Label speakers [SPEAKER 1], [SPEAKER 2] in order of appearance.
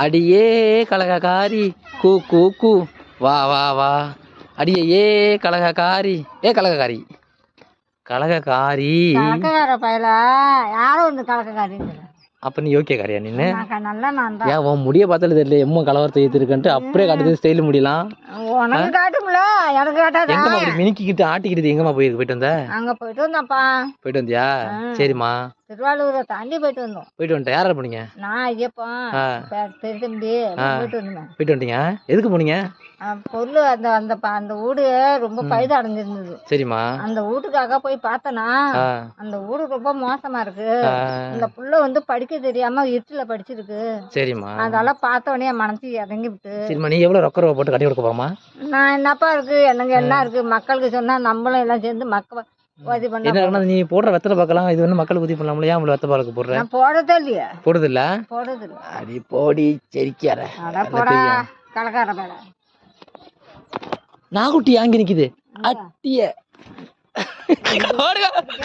[SPEAKER 1] அடியே கலகக்காரி கூ கூ கூ. வா வா வா. அடியே ஏ கலகக்காரி ஏ கலகக்காரி கலகக்காரி
[SPEAKER 2] கலக்கக்கார பயல வந்து
[SPEAKER 1] அப்ப நீ யோக்கியக்காரியா நின்னு?
[SPEAKER 2] நான் நல்லா நான் தான்
[SPEAKER 1] ஏன் உன் முடிய பார்த்தாலும் தெரியல எம்ம கலவரத்தை ஏத்திருக்கன்ட்டு அப்படியே காட்டுது ஸ்டைல் முடியலாம்.
[SPEAKER 2] உனக்கு காட்டும்ல எனக்கு காட்டாதா?
[SPEAKER 1] எங்கம்மா அப்படி மினுக்கிக்கிட்டு ஆட்டிக்கிட்டு எங்கம்மா போயிருக்கு? போயிட்டு வந்த?
[SPEAKER 2] அங்க போயிட்டு வந்தோம்ப்பா
[SPEAKER 1] போயிட்டு வந்தியா? சரிம்மா.
[SPEAKER 2] திருவாரூரை தாண்டி போயிட்டு வந்தோம்.
[SPEAKER 1] போயிட்டு வந்துட்டேன் யாரை போனீங்க?
[SPEAKER 2] நான் ஐயப்பா.
[SPEAKER 1] ஆ.
[SPEAKER 2] பெ- பெரிய தம்பி எல்லாம் போயிட்டு வந்தோம்.
[SPEAKER 1] போயிட்டு வந்துட்டீங்க எதுக்கு போனீங்க?
[SPEAKER 2] பொருள் அந்த அந்த அந்த வீடு ரொம்ப பழுது அடைஞ்சிருந்தது.
[SPEAKER 1] சரிம்மா.
[SPEAKER 2] அந்த வீட்டுக்காக போய் பார்த்தனா அந்த வீடு ரொம்ப மோசமா இருக்கு. இந்த புள்ள வந்து படிக்க தெரியாம இருட்டுல படிச்சிருக்கு.
[SPEAKER 1] சரிம்மா.
[SPEAKER 2] அதெல்லாம் பார்த்த உடனே மனசு இறங்கி விட்டு
[SPEAKER 1] சரிம்மா நீ எவ்வளோ ரொக்க போட்டு கட்டி கொடுக்க போறமா
[SPEAKER 2] நான் என்னப்பா இருக்கு? எனக்கு என்ன இருக்கு? மக்களுக்கு சொன்னா நம்மளும் எல்லாம் சேர்ந்து மக்கள் உதவி பண்ண
[SPEAKER 1] என்ன இருக்குன்னா, நீ போடுற வெத்தலை பார்க்கலாம் இது வந்து மக்களுக்கு உதவி பண்ணலாம்ல? ஏன் அவ்வளோ வெத்த பாலுக்கு போடுற?
[SPEAKER 2] நான் போடுறதே இல்லையா.
[SPEAKER 1] போடுறது இல்ல
[SPEAKER 2] போடுறது இல்ல
[SPEAKER 1] அடி போடி செரிக்கார
[SPEAKER 2] அட போடா. கலக்கார பேட.
[SPEAKER 1] நாகுட்டி அங்க நிக்குது? அட்டிய.